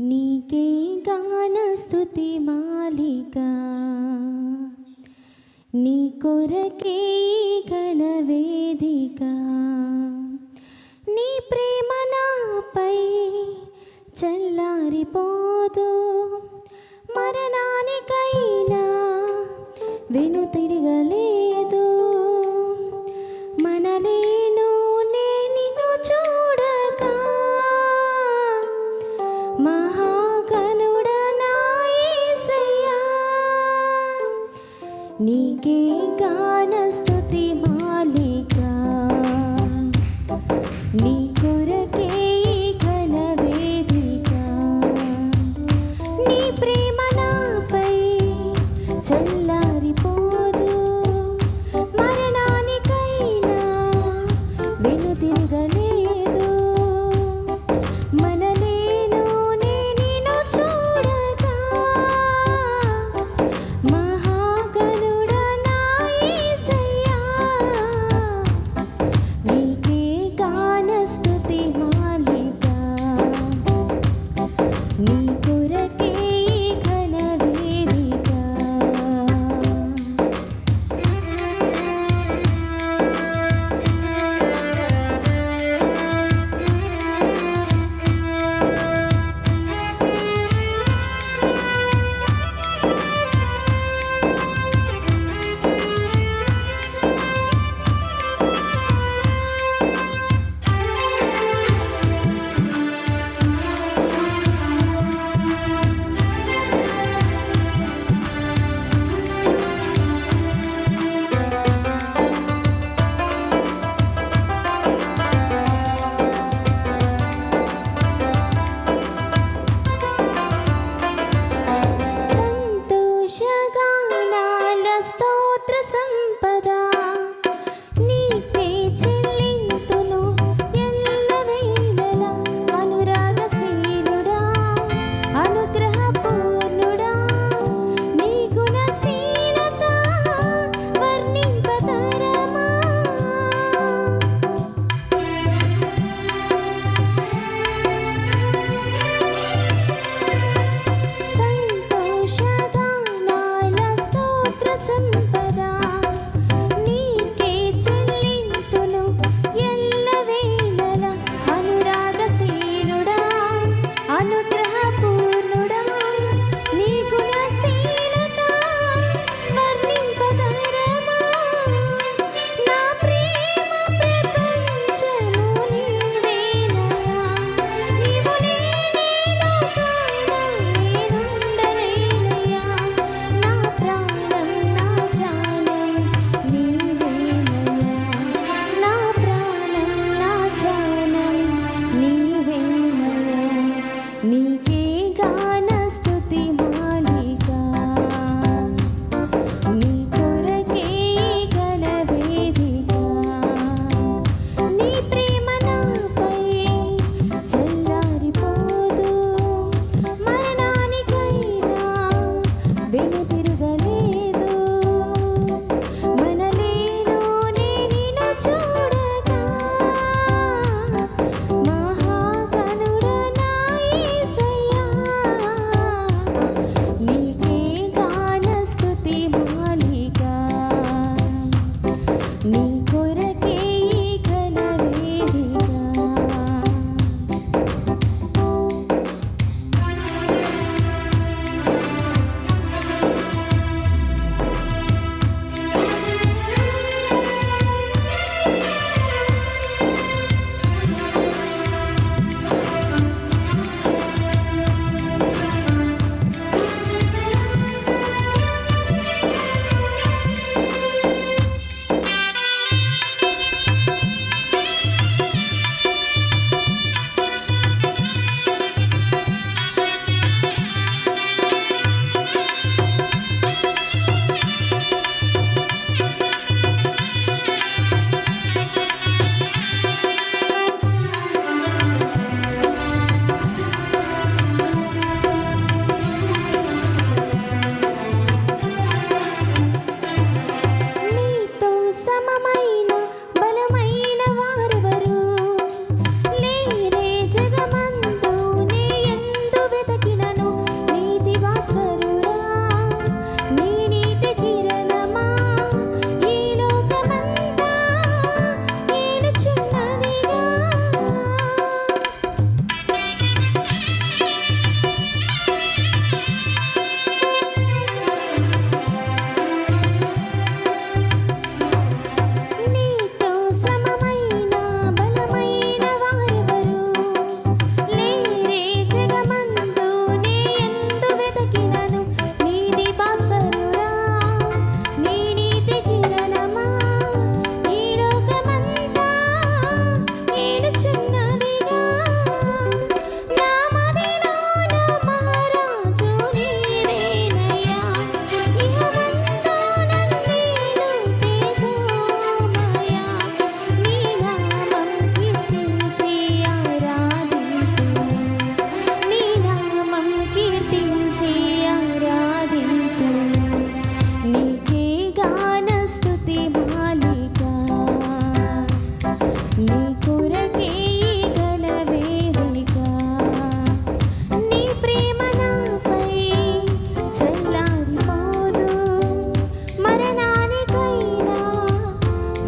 నీకే గానస్తుతి మాలిక. నీ కొరకే ఘన వేదిక. నీ ప్రేమ నాపై చల్లారిపోదు. మరణానికైనా వెను తిరగలే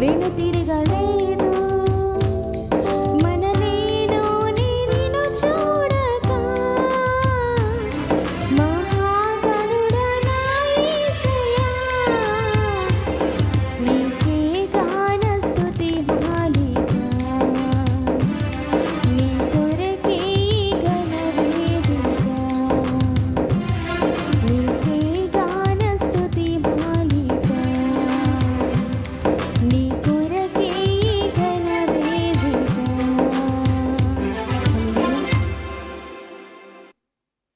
রেণুতীর